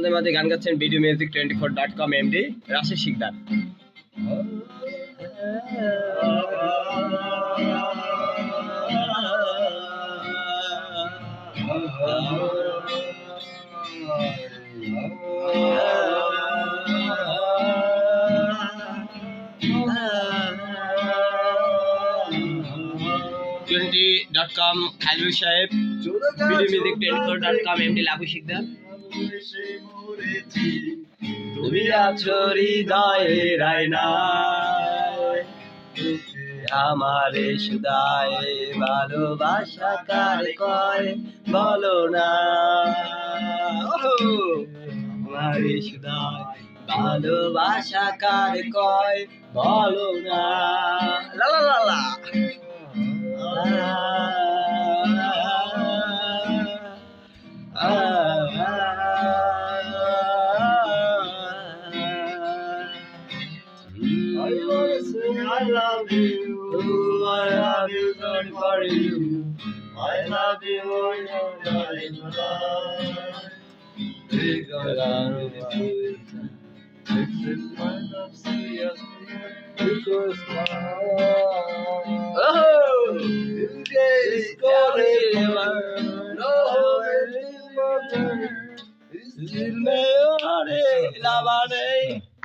আপনাদের মাঝে গান গাচ্ছেন video music twenty four dot com MD Rashi Sikdar. Twenty dot com Khailul সাহেব video music twenty four dot com MD Labu Sikdar. তুমি আছো হৃদয়ে রায়না আমারে সুদায় ভালোবাসা কার কয় বলো না। আমারে সুদায় ভালোবাসা কার কয় বলো না। I wanna sing I love you, Ooh, I love you, God for you. I love you, oh, you're my love. Big Fixes my love, see us because my love. Oh, it's forever. No, it's forever. It's in my heart, love,